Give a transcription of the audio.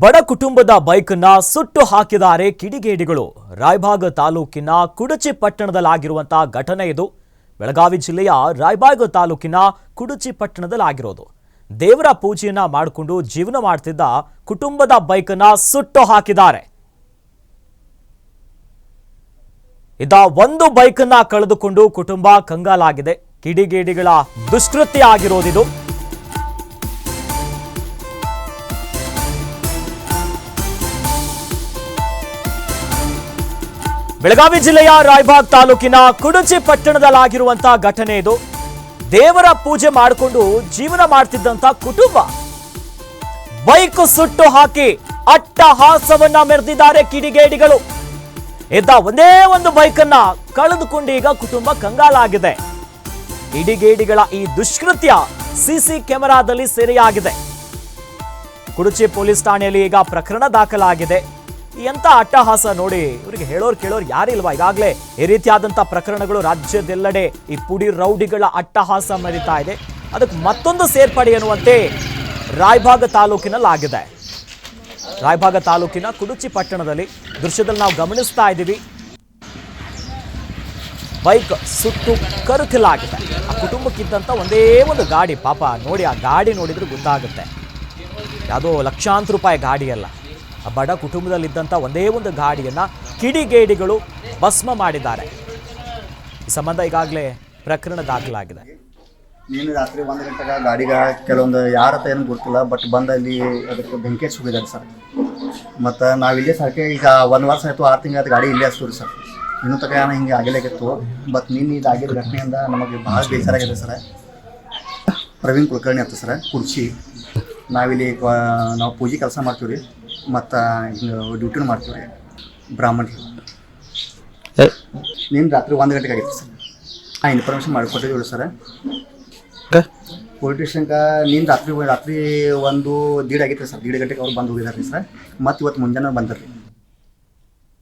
ಬಡ ಕುಟುಂಬದ ಬೈಕನ್ನ ಸುಟ್ಟು ಹಾಕಿದ್ದಾರೆ ಕಿಡಿಗೇಡಿಗಳು. ರಾಯಭಾಗ ತಾಲೂಕಿನ ಕುಡಚಿ ಪಟ್ಟಣದಲ್ಲಾಗಿರುವಂತಹ ಘಟನೆ ಇದು. ಬೆಳಗಾವಿ ಜಿಲ್ಲೆಯ ರಾಯಬಾಗ್ ತಾಲೂಕಿನ ಕುಡಚಿ ಪಟ್ಟಣದಲ್ಲಾಗಿರೋದು. ದೇವರ ಪೂಜೆಯನ್ನ ಮಾಡಿಕೊಂಡು ಜೀವನ ಮಾಡ್ತಿದ್ದ ಕುಟುಂಬದ ಬೈಕನ್ನ ಸುಟ್ಟು ಹಾಕಿದ್ದಾರೆ. ಇದ ಒಂದು ಬೈಕನ್ನ ಕಳೆದುಕೊಂಡು ಕುಟುಂಬ ಕಂಗಾಲಾಗಿದೆ. ಕಿಡಿಗೇಡಿಗಳ ದುಷ್ಕೃತ್ಯ ಆಗಿರೋದಿದು ಬೆಳಗಾವಿ ಜಿಲ್ಲೆಯ ರಾಯ್ಬಾಗ್ ತಾಲೂಕಿನ ಕುಡುಚಿ ಪಟ್ಟಣದಲ್ಲಾಗಿರುವಂತಹ ಘಟನೆ ಇದು. ದೇವರ ಪೂಜೆ ಮಾಡಿಕೊಂಡು ಜೀವನ ಮಾಡ್ತಿದ್ದಂತ ಕುಟುಂಬ. ಬೈಕ್ ಸುಟ್ಟು ಹಾಕಿ ಅಟ್ಟಹಾಸವನ್ನ ಮೆರೆದಿದ್ದಾರೆ ಕಿಡಿಗೇಡಿಗಳು. ಇದ್ದ ಒಂದೇ ಒಂದು ಬೈಕನ್ನ ಕಳೆದುಕೊಂಡು ಈಗ ಕುಟುಂಬ ಕಂಗಾಲಾಗಿದೆ. ಕಿಡಿಗೇಡಿಗಳ ಈ ದುಷ್ಕೃತ್ಯ ಸಿಸಿ ಕ್ಯಾಮೆರಾದಲ್ಲಿ ಸೆರೆಯಾಗಿದೆ. ಕುಡುಚಿ ಪೊಲೀಸ್ ಠಾಣೆಯಲ್ಲಿ ಈಗ ಪ್ರಕರಣ ದಾಖಲಾಗಿದೆ. ಎಂತ ಅಟ್ಟಹಾಸ ನೋಡಿ? ಇವರಿಗೆ ಹೇಳೋರು ಕೇಳೋರು ಯಾರಿಲ್ವಾ ಈಗಾಗಲೇ ಈ ರೀತಿಯಾದಂಥ ಪ್ರಕರಣಗಳು ರಾಜ್ಯದೆಲ್ಲೆಡೆ ಈ ಪುಡಿ ರೌಡಿಗಳ ಅಟ್ಟಹಾಸ ಮರಿತಾ ಇದೆ. ಅದಕ್ಕೆ ಮತ್ತೊಂದು ಸೇರ್ಪಡೆ ಎನ್ನುವಂತೆ ರಾಯಭಾಗ ತಾಲೂಕಿನಲ್ಲಿ ಆಗಿದೆ. ರಾಯಭಾಗ ತಾಲೂಕಿನ ಕುಡುಚಿ ಪಟ್ಟಣದಲ್ಲಿ ದೃಶ್ಯದಲ್ಲಿ ನಾವು ಗಮನಿಸ್ತಾ ಇದ್ದೀವಿ. ಬೈಕ್ ಸುಟ್ಟು ಕರುಕಲಾಗಿದೆ ಆ ಕುಟುಂಬಕ್ಕಿದ್ದಂಥ ಒಂದೇ ಒಂದು ಗಾಡಿ, ಪಾಪ ನೋಡಿ ಆ ಗಾಡಿ ನೋಡಿದ್ರೆ ಗೊತ್ತಾಗುತ್ತೆ. ಯಾವುದೋ ಲಕ್ಷಾಂತರ ರೂಪಾಯಿ ಗಾಡಿಯಲ್ಲ ಬಡ ಕುಟುಂಬದಲ್ಲಿದ್ದಂಥ ಒಂದೇ ಒಂದು ಗಾಡಿಯನ್ನು ಕಿಡಿಗೇಡಿಗಳು ಭಸ್ಮ ಮಾಡಿದ್ದಾರೆ. ಈ ಸಂಬಂಧ ಈಗಾಗಲೇ ಪ್ರಕರಣ ದಾಖಲಾಗಿದೆ. ನೀನು ರಾತ್ರಿ ಒಂದು ಗಂಟೆಗೆ ಗಾಡಿಗೆ ಕೆಲವೊಂದು ಯಾರ ಹತ್ರ ಏನು ಗೊತ್ತಿಲ್ಲ ಬಟ್ ಬಂದ ಅಲ್ಲಿ ಅದಕ್ಕೆ ಬೆಂಕಿ ಹಚ್ಚಿ ಹೋಗಿದ್ದಾರೆ ಸರ್. ಮತ್ತು ನಾವು ಇಲ್ಲೇ ಸರ್ಕೆ ಈಗ ಒಂದು ವರ್ಷ ಆಯಿತು, ಆರು ತಿಂಗಳ ಗಾಡಿ ಇಲ್ಲೇ ಹಚ್ತೀವಿ ಸರ್. ಇನ್ನೂ ತಕ ಏನೋ ಹಿಂಗೆ ಇತ್ತು ಬಟ್ ನಿನ್ನೆ ಇದು ಆಗಿದ್ದ ಘಟನೆಯಿಂದ ನಮಗೆ ಭಾಳ ಬೇಸರಾಗಿದೆ ಸರ್. ಪ್ರವೀಣ್ ಕುಲಕರ್ಣಿ ಅಂತ ಸರ್, ಕುರ್ಚಿ. ನಾವಿಲ್ಲಿ ನಾವು ಪೂಜೆ ಕೆಲಸ ಮಾಡ್ತೀವಿ ರೀ ಮತ್ತು ಡ್ಯೂಟಿನೂ ಮಾಡ್ತೀವಿ ರೀ ಬ್ರಾಹ್ಮಣರು ನಿನ್ನ ರಾತ್ರಿ ಒಂದು ಗಂಟೆಗೆ ಆಗಿತ್ತು ಸರ್. ಹಾಂ ಇನ್ಫಾರ್ಮೇಷನ್ ಮಾಡಿಕೊಟ್ಟಿದ್ದೀವಿ ಸರ್. ಪೊಲೀಸ್ ಸ್ಟೇಷನ್ಗೆ ನೀನು ರಾತ್ರಿ ರಾತ್ರಿ ಒಂದು ದೀಡ್ ಆಗಿತ್ತು ಸರ್. ದೀಡ್ ಗಂಟೆಗೆ ಅವ್ರು ಬಂದು ಹೋಗಿದ್ದಾರೆ ರೀ ಸರ್. ಮತ್ತು ಇವತ್ತು ಮುಂಜಾನೆ ಬಂದರು ರೀ